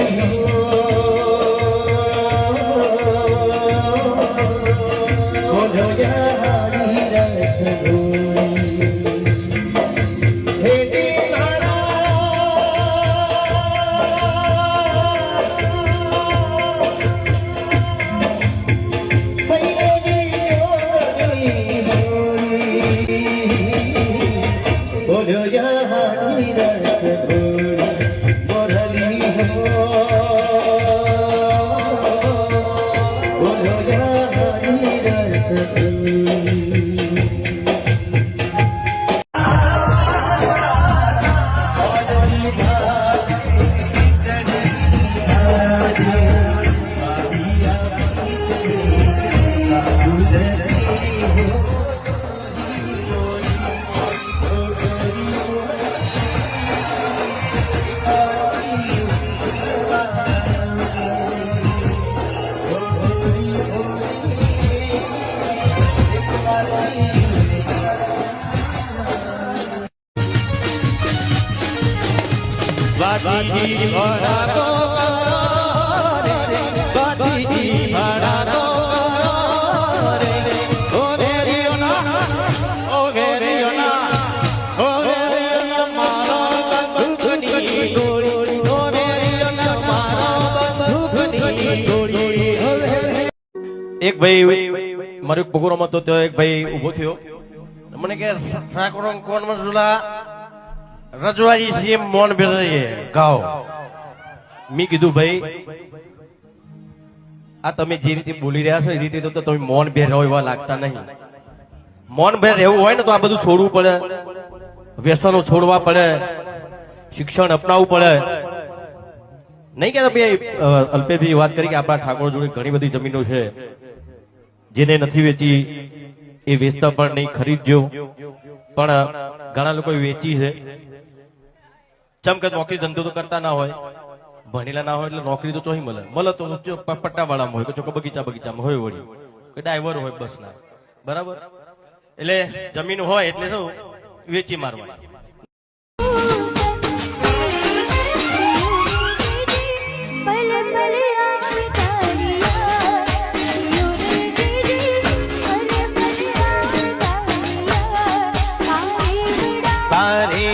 हरि हो ઓ ઘેરિયો ના મારો બંદૂકની ગોળી એક ભાઈ મારી હતો તો એક ભાઈ ઊભો થયો. મને કે, ઠાકોર, કોણ મસુલા રજવાડી સીએમ મોહન ભેરઈએ ગાઓ. મેં કીધું ભાઈ આ તમે જે રીતે બોલી રહ્યા છો એ રીતે તો તમે મૌન ભેર રહો એવા લાગતા નહીં. મૌન ભેર રહેવું હોય ને તો આ બધું છોડવું પડે. વ્યસનો છોડવા પડે. શિક્ષણ અપનાવવું પડે. નહીં કે ભાઈ અ, અલ્પેશભાઈ વાત કરી કે આપણા ઠાકોર જોડે ઘણી બધી જમીનો છે જેને નથી વેચી એ વેચતા પણ નહીં ખરીદજો પણ ઘણા લોકો વેચી છે. ચમ કે નોકરી ધંધો તો કરતા ના હોય ભણેલા ના હોય એટલે નોકરી તો ચોહી મળે. મળે તો પટ્ટાવાળામાં હોય કે ચોખ્ખો બગીચા બગીચામાં હોય વળી કે ડ્રાઈવર હોય બસના બરાબર? એટલે જમીન હોય એટલે શું વેચી મારવાની. તારી